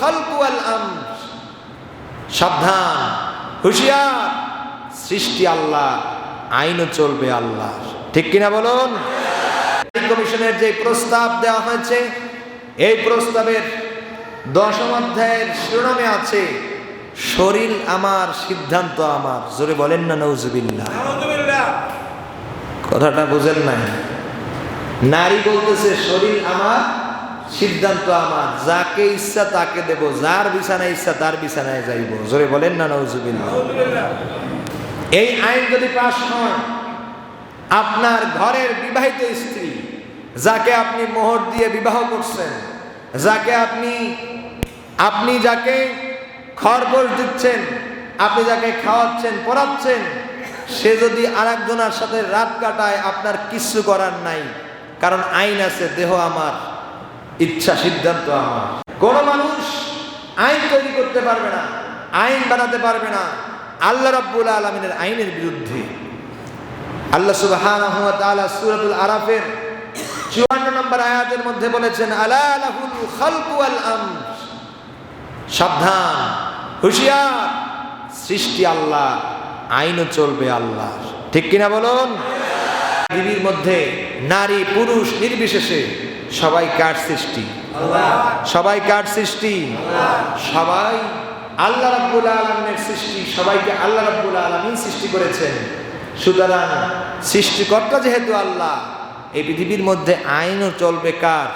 খালকু আমর। সাবধান হুঁশিয়ার। সৃষ্টি আল্লাহ আইনও চলবে আল্লাহ। ঠিক কিনা বলুন? কমিশনের যে প্রস্তাব দেওয়া হয়েছে এই প্রস্তাবের দশম অধ্যায়ের শিরোনামে আছে শরীর আমার সিদ্ধান্ত আমার। জোরে বলেন না নৌজুবিল্লাহ কথাটা বুঝেন নাই। নারী বলতেছে শরীর আমার সিদ্ধান্ত আমার। যাকে ইচ্ছা তাকে দেব। যার বিছানায় ইচ্ছা তার বিছানায় যাইব। জোরে বলেন না নৌজুবিল্লাহ এই আইন যদি পাশ হয়, আপনার ঘরের বিবাহিত স্ত্রী, যাকে আপনি মোহর দিয়ে বিবাহ করছেন, যাকে আপনি আপনি যাকে খরগোশ দিচ্ছেন, আপনি যাকে খাওয়াচ্ছেন, পড়াচ্ছেন, সে যদি আরেকজনের সাথে রাত কাটায়, আপনার কিচ্ছু করার নাই। কারণ আইন আছে, দেহ আমার। ইচ্ছা সিদ্ধান্ত আমার। কোন মানুষ আইন তৈরি করতে পারবে না, আইন বানাতে পারবে না। আল্লাহ রাব্বুল আলমিনের আইনের বিরুদ্ধে। আল্লাহ তাআলা সূরাতুল আরাফের 54 নম্বর আয়াতের মধ্যে বলেছেন সাবধান, হুঁশিয়ার, সৃষ্টি আল্লাহ, আইনও চলবে আল্লাহ ঠিক কিনা বলুন? পৃথিবীর মধ্যে নারী, পুরুষ নির্বিশেষে সবাই কার সৃষ্টি? সবাই কার সৃষ্টি? সবাই আল্লাহ রাব্বুল আলমের সৃষ্টি, সবাইকে আল্লাহ রাব্বুল আলমিন সৃষ্টি করেছেন। সুতরাং সৃষ্টিকর্তা যেহেতু আল্লাহ, এই পৃথিবীর মধ্যে আইনও চলবে কার?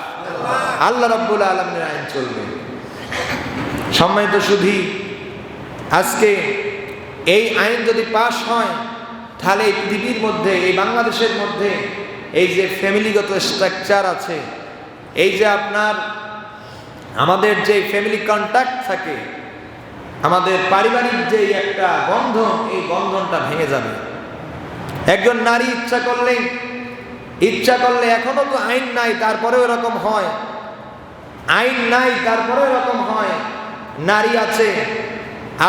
আল্লাহ রাব্বুল আলমের আইন চলবে। সম্মানিত শুধু আজকে এই আইন যদি পাশ হয়, তাহলে এই পৃথিবীর মধ্যে, এই বাংলাদেশের মধ্যে এই যে ফ্যামিলিগত স্ট্রাকচার আছে এই যে আপনার, আমাদের যে ফ্যামিলি কন্ট্যাক্ট থাকে, আমাদের পারিবারিক যে একটা বন্ধন, এই বন্ধনটা ভেঙে যাবে। একজন নারী ইচ্ছা করলে ইচ্ছা করলে এখনও তো আইন নাই, তারপরেও এরকম হয়। আইন নাই, তারপরেও এরকম হয়। নারী আছে,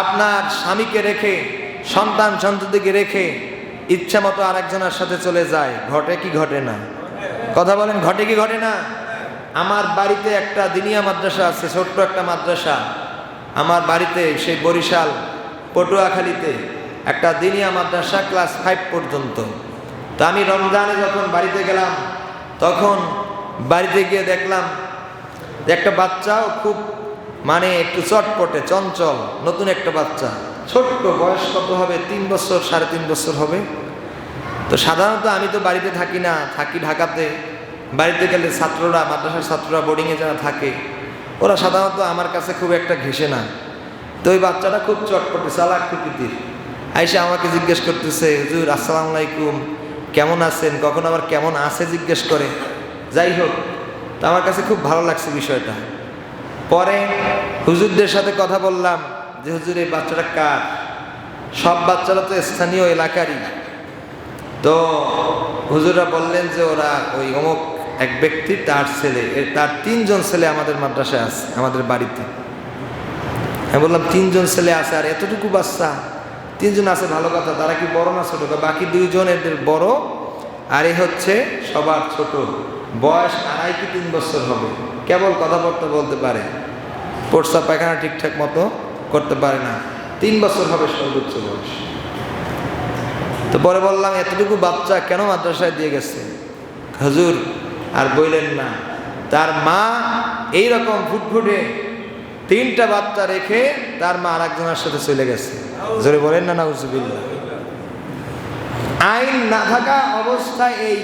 আপনার স্বামীকে রেখে, সন্তান সন্ততিকে রেখে ইচ্ছা মতো আরেকজনের সাথে চলে যায়। ঘটে কি ঘটে না? কথা বলেন, ঘটে কি ঘটে না? আমার বাড়িতে একটা দিনিয়া মাদ্রাসা আছে, ছোট্ট একটা মাদ্রাসা। আমার বাড়িতে সেই বরিশাল পটুয়াখালীতে একটা দিনিয়া মাদ্রাসা ক্লাস ফাইভ পর্যন্ত। তো আমি রমজানে যখন বাড়িতে গেলাম, তখন বাড়িতে গিয়ে দেখলাম একটা বাচ্চাও খুব মানে একটু চটপটে, চঞ্চল, নতুন একটা বাচ্চা। ছোট্ট বয়স কত হবে? তিন বছর, সাড়ে তিন বছর হবে। তো সাধারণত আমি তো বাড়িতে থাকি না, থাকি ঢাকাতে। বাড়িতে গেলে ছাত্ররা, মাদ্রাসার ছাত্ররা বোর্ডিংয়ে যারা থাকে, ওরা সাধারণত আমার কাছে খুব একটা ঘেসে না। তো ওই বাচ্চাটা খুব চটপটে, চালাক প্রকৃতির। আইসা আমাকে জিজ্ঞেস করতেছে, হুজুর, আসসালামু আলাইকুম, কেমন আছেন? কখন আবার কেমন আছে? জিজ্ঞেস করে। যাই হোক, তো আমার কাছে খুব ভালো লাগছে বিষয়টা। পরে হুজুরদের সাথে কথা বললাম যে, হুজুর, এই বাচ্চাটা কার? সব বাচ্চারা তো স্থানীয় এলাকারই। তো হুজুরা বললেন যে, ওরা ওই অমুক এক ব্যক্তি তার ছেলে তার তিনজন ছেলে আমাদের মাদ্রাসায় আছে, আমাদের বাড়িতে। আমি বললাম, তিনজন ছেলে আছে, আর এতটুকু বাচ্চা, তিনজন আছে, ভালো কথা, তারা কি বড় না ছোট? বাকি দুইজন এদের বড়, আর এ হচ্ছে সবার ছোট। বয়স আড়াই কি তিন বছর হবে? কেবল কথাবার্তা বলতে পারে। পোর্সা পায়খানা ঠিকঠাক মতো করতে পারে না। তিন বছর হবে সর্বোচ্চ বয়স। তো পরে বললাম, এতটুকু বাচ্চা কেন মাদ্রাসায় দিয়ে গেছে? হুজুর আর বললেন না। তার মা এই রকম ফুটফুটে তিনটা বাচ্চা রেখে তার মা আরেকজনের সাথে চলে গেছে। জোরে বলেন না, নাউজুবিল্লাহ। আইন না থাকা অবস্থায় এই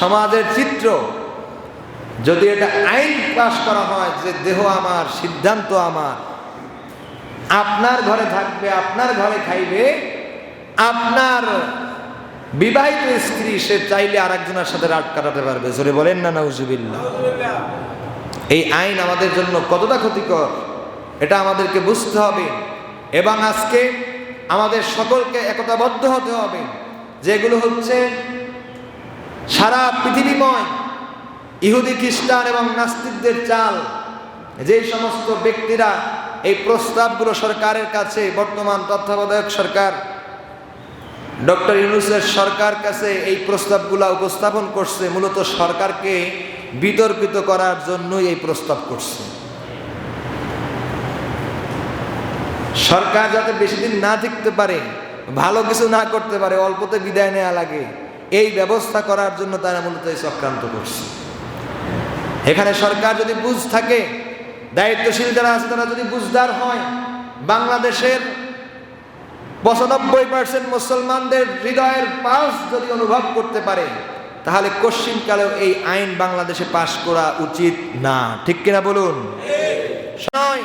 সমাজের চিত্র, যদি এটা আইন পাশ করা হয় যে দেহ আমার, সিদ্ধান্ত আমার, আপনার ঘরে থাকবে, আপনার ঘরে খাইবে, আপনার বিবাহিত স্ত্রী, সে চাইলে আরেকজনের সাথে রাত কাটাতে পারবে। জোরে বলেন না, নাউজুবিল্লাহ। এই আইন আমাদের জন্য কতটা ক্ষতিকর, এটা আমাদেরকে বুঝতে হবে। এবং আজকে আমাদের সকলকে একতাবদ্ধ হতে হবে, যেগুলো হচ্ছে সারা পৃথিবীময় ইহুদি, খ্রিস্টান এবং নাস্তিকদের চাল। যে সমস্ত ব্যক্তিরা এই প্রস্তাবগুলো সরকারের কাছে, বর্তমান তত্ত্বাবধায়ক সরকার ডক্টর ইউনুসের সরকার কাছে এই প্রস্তাবগুলা উপস্থাপন করছে, মূলত সরকারকে বিতর্কিত করার জন্যই এই প্রস্তাব করছে। সরকার যাতে বেশি দিন না টিকতে পারে, ভালো কিছু না করতে পারে, অল্পতে বিদায় নেওয়া লাগে, এই ব্যবস্থা করার জন্য তারা মূলত এই চক্রান্ত করছে। এখানে সরকার যদি বুঝ থাকে, দায়িত্বশীল যারা আছে তারা যদি বুঝদার হয়, বাংলাদেশের পঁচানব্বই পার্সেন্ট মুসলমানদের হৃদয়ের পালস যদি অনুভব করতে পারে, তাহলে কশ্চিনকালেও এই আইন বাংলাদেশে পাশ করা উচিত না। ঠিক কিনা বলুন? নয়,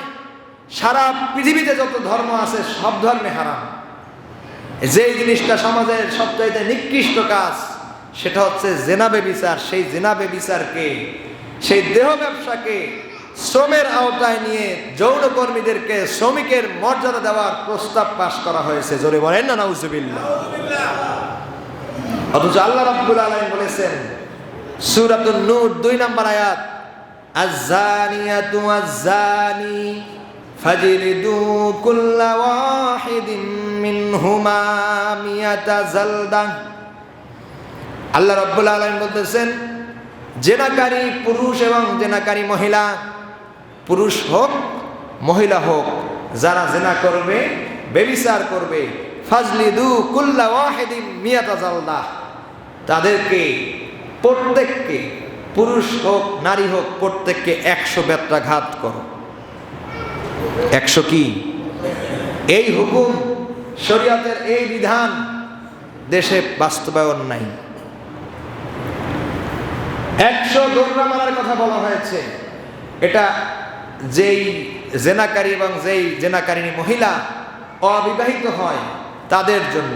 সারা পৃথিবীতে যত ধর্ম আছে, সব ধর্মে হারাম। যেই জিনিসটা সমাজের সবচাইতে নিকৃষ্ট কাজ, সেটা হচ্ছে জেনাবে বিচার সেই জেনাবে বিচারকে সেই দেহ ব্যবসাকে শ্রমের আওতায় নিয়ে যৌন কর্মীদেরকে শ্রমিকের মর্যাদা দেওয়ার প্রস্তাব পাশ করা হয়েছে। জোরে বলেন না, নাউজুবিল্লাহ। অথচ আল্লাহ রাব্বুল আলামিন বলেছেন, সূরাতুন নূর দুই নম্বর আয়াত আয-যানিয়াতু আয-যানি ফাজলিদু কুল্লা ওয়াহিদিন মিনহুমা মিয়াতা জালদা। আল্লাহ রাব্বুল আলামিন বলতেছেন, জেনাকারী পুরুষ এবং জেনাকারী মহিলা পুরুষ হোক, মহিলা হোক, যারা জেনা করবে, বেবিচার করবে, ফাজলিদু কুল্লা ওয়াহিদিন মিয়াতা তাদেরকে প্রত্যেককে পুরুষ হোক, নারী হোক, প্রত্যেককে একশো বেত্রাঘাত করো। একশো কি? এই হুকুম, শরীয়তের এই বিধান দেশে বাস্তবায়ন নাই। একশো দৌড়া মারার কথা বলা হয়েছে। এটা যেই জেনাকারী এবং যেই জেনাকারিনী মহিলা অবিবাহিত হয় তাদের জন্য।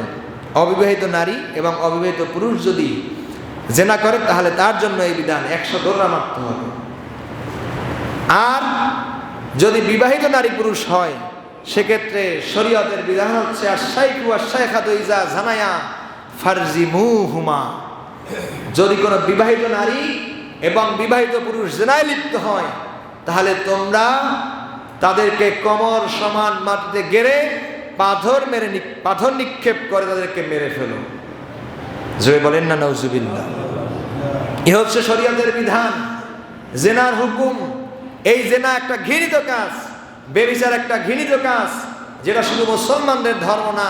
অবিবাহিত নারী এবং অবিবাহিত পুরুষ যদি জেনা করে, তাহলে তার জন্য এই বিধান একশো দৌড়া মারতে হবে। আর যদি বিবাহিত নারী পুরুষ হয়, সেক্ষেত্রে শরীয়তের বিধান হচ্ছে আর শাইকু আর শাইখাত ইজা জানায়া ফারজি হুমা যদি কোনো বিবাহিত নারী এবং বিবাহিত পুরুষ জেনায় লিপ্ত হয় তাহলে তোমরা তাদেরকে কমর সমান মাটিতে গেড়ে পাথর মেরে পাথর নিক্ষেপ করে তাদেরকে মেরে ফেলো। জয় বলেন না নৌজুবিল্লাহ এ হচ্ছে শরীয়তের বিধান। জেনার হুকুম। এই জেনা একটা ঘৃণিত কাজ, বেবিচার একটা ঘৃণিত কাজ, যেটা শুধু মুসলমানদের ধর্ম না,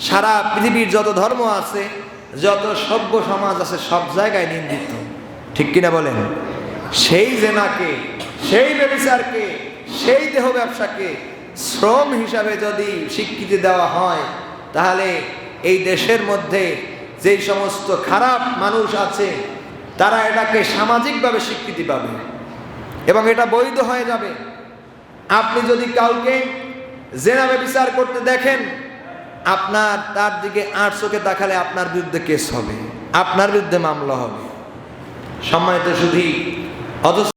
সারা পৃথিবীর যত ধর্ম আছে, যত সভ্য সমাজ আছে, সব জায়গায় নিন্দিত। ঠিক কিনা বলেন? সেই জেনাকে সেই বেবিচারকে সেই দেহ ব্যবসাকে শ্রম হিসাবে যদি স্বীকৃতি দেওয়া হয়, তাহলে এই দেশের মধ্যে যেই সমস্ত খারাপ মানুষ আছে, তারা এটাকে সামাজিকভাবে স্বীকৃতি পাবে এবং এটা বৈধ হয়ে যাবে। আপনি যদি কাউকে জেনাবে বিচার করতে দেখেন, আপনার তার দিকে আট চোখে দেখালে আপনার বিরুদ্ধে কেস হবে, আপনার বিরুদ্ধে মামলা হবে। সম্মানিত শুধু অথচ